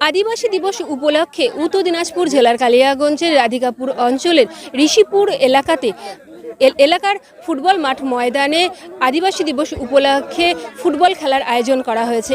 আদিবাসী দিবস উপলক্ষে উত্তর দিনাজপুর জেলার কালিয়াগঞ্জের রাধিকাপুর অঞ্চলের ঋষিপুর এলাকাতে এলাকার ফুটবল মাঠ ময়দানে আদিবাসী দিবস উপলক্ষে ফুটবল খেলার আয়োজন করা হয়েছে।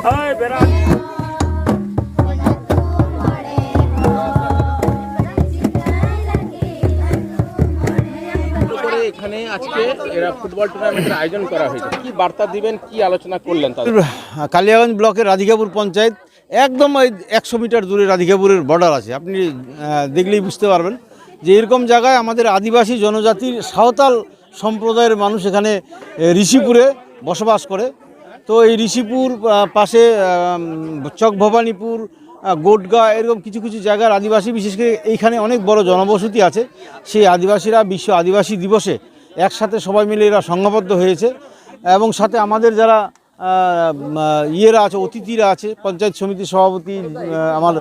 করে এখানে আজকে এরা ফুটবল টুর্নামেন্টের আয়োজন করা হয়েছে। কি বার্তা দিবেন, কি আলোচনা করলেন কালিয়াগঞ্জ ব্লকের রাধিকাপুর পঞ্চায়েত, একদম ওই একশো মিটার দূরে রাধিকাপুরের বর্ডার আছে। আপনি দেখলেই বুঝতে পারবেন যে এরকম জায়গায় আমাদের আদিবাসী জনজাতির সাঁওতাল সম্প্রদায়ের মানুষ এখানে ঋষিপুরে বসবাস করে। তো এই ঋষিপুর পাশে চক ভবানীপুর গোটগা এরকম কিছু কিছু জায়গার আদিবাসী, বিশেষ করে এইখানে অনেক বড় জনবসতি আছে। সেই আদিবাসীরা বিশ্ব আদিবাসী দিবসে একসাথে সবাই মিলে এরা সংঘবদ্ধ হয়েছে এবং সাথে আমাদের যারা ইয়েরা আছে, অতিথিরা আছে, পঞ্চায়েত সমিতির সভাপতি আমার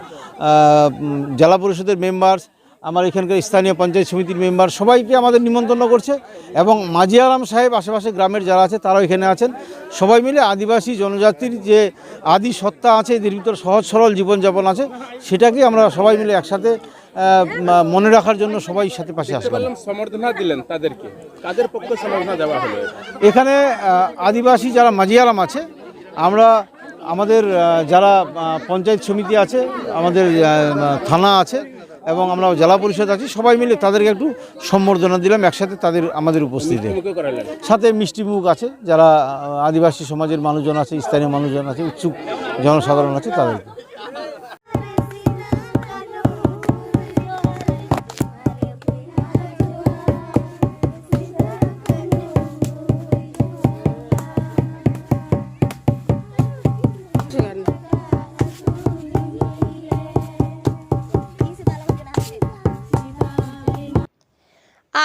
জেলা পরিষদের মেম্বার আমার এখানকার স্থানীয় পঞ্চায়েত সমিতির মেম্বার সবাইকে আমাদের নিমন্ত্রণ করছে এবং মাঝি আরাম সাহেব আশেপাশে গ্রামের যারা আছে তারাও এখানে আছেন। সবাই মিলে আদিবাসী জনজাতির যে আদি সত্তা আছে এদের ভিতর সহজ সরল জীবনযাপন আছে সেটাকে আমরা সবাই মিলে একসাথে মনে রাখার জন্য সবাই সাথে পাশে আসলাম। বললাম সম্বর্ধনা দিলেন তাদেরকে। তাদের পক্ষে সম্বর্ধনা দেওয়া হলো? এখানে আদিবাসী যারা মাঝিয়ারাম আছে আমরা আমাদের যারা পঞ্চায়েত সমিতি আছে আমাদের থানা আছে এবং আমরা জেলা পরিষদ আছি সবাই মিলে তাদেরকে একটু সম্বর্ধনা দিলাম একসাথে তাদের আমাদের উপস্থিতি সাথে মিষ্টি সাথে মিষ্টিমুখ আছে যারা আদিবাসী সমাজের মানুষজন আছে স্থানীয় মানুষজন আছে উৎসুক জনসাধারণ আছে তাদেরকে।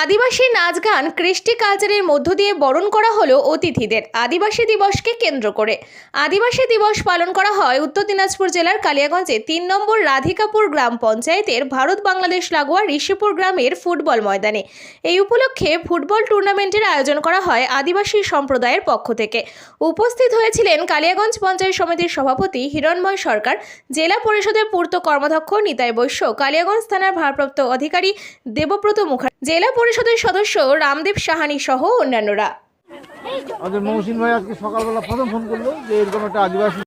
আদিবাসী নাচ গান কৃষ্টি কালচারের মধ্য দিয়ে বরণ করা হলো অতিথিদের। আদিবাসী দিবসকে কেন্দ্র করে। আদিবাসী দিবস পালন করা হয় উত্তর দিনাজপুর জেলার কালিয়াগঞ্জে। তিন নম্বর রাধিকাপুর গ্রাম পঞ্চায়েতের ভারত বাংলাদেশ লাগোয়া ঋষিপুর গ্রামের ফুটবল ময়দানে। এই উপলক্ষে ফুটবল টুর্নামেন্টের আয়োজন করা হয় আদিবাসী সম্প্রদায়ের পক্ষ থেকে। উপস্থিত হয়েছিলেন কালিয়াগঞ্জ পঞ্চায়েত সমিতির সভাপতি হিরণময় সরকার, জেলা পরিষদের পূর্ত কর্মাধ্যক্ষ নিতাই বৈশ্য, কালিয়াগঞ্জ থানার ভারপ্রাপ্ত অধিকারী দেবব্রত মুখার্জী, জেলা পরিষদের সদস্য রামদেব সাহানি সহ অন্যান্যরা। আমাদের মহসিন ভাই আজকে সকালবেলা প্রথম ফোন করল যে এরকম একটা আদিবাসী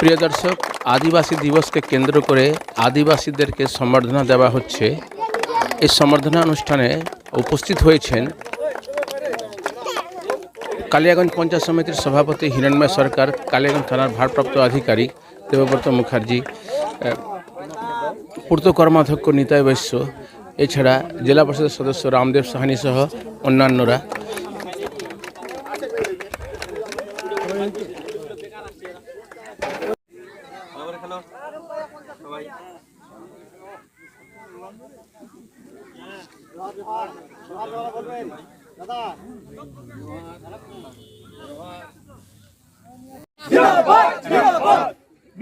প্রিয় দর্শক আদিবাসী দিবসকে কেন্দ্র করে আদিবাসীদেরকে সম্বর্ধনা দেওয়া হচ্ছে। এই সম্বর্ধনা অনুষ্ঠানে উপস্থিত হয়েছেন কালিয়াগঞ্জ পঞ্চায়েত সমিতির সভাপতি হিরণময় সরকার কালিয়াগঞ্জ থানার ভারপ্রাপ্ত আধিকারিক দেবব্রত মুখার্জি পূর্ত কর্মাধ্যক্ষ নিতাই বৈশ্য এছাড়া জেলা পরিষদের সদস্য রামদেব সাহানি সহ অন্যান্যরা।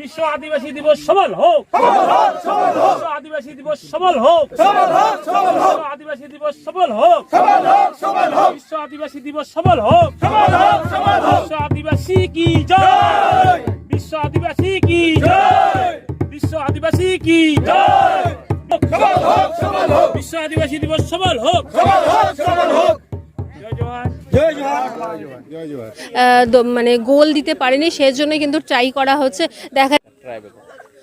বিশ্ব আদিবাসী দিবস সবল হোক। বিশ্ব আদিবাসী দিবস সবল হোক। আদিবাসী দিবস সবল হোক। বিশ্ব আদিবাসী দিবস সবল হোক। বিশ্ব আদিবাসী কি বিশ্ব আদিবাসী কি বিশ্ব আদিবাসী কি বিশ্ব আদিবাসী দিবস সবল হোক। জয় জওয়ান আহ, দ- মানে গোল দিতে পারেনি সেজন্য কিন্তু ট্রাই করা হচ্ছে। দেখা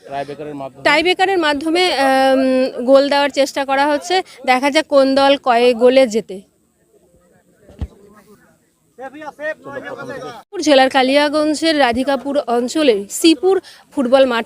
ট্রাইবেকারের মাধ্যমে টাই ব্রেকারের মাধ্যমে গোল দেওয়ার চেষ্টা করা হচ্ছে। দেখা যাক কোন দল কয়ে গোলে যেতে জেলার কালিয়াগঞ্জের রাধিকাপুর অঞ্চলের সিপুর ফুটবল মাঠ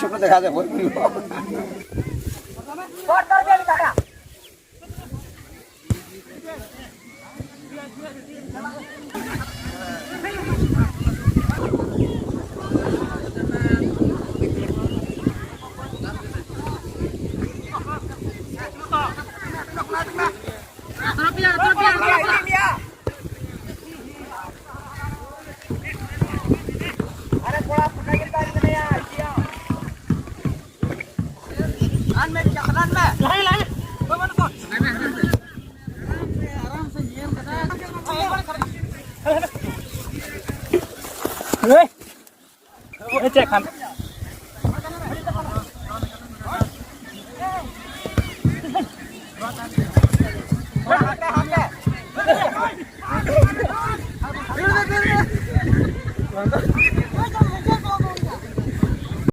ছোট দেখা যায় বই এই চেক check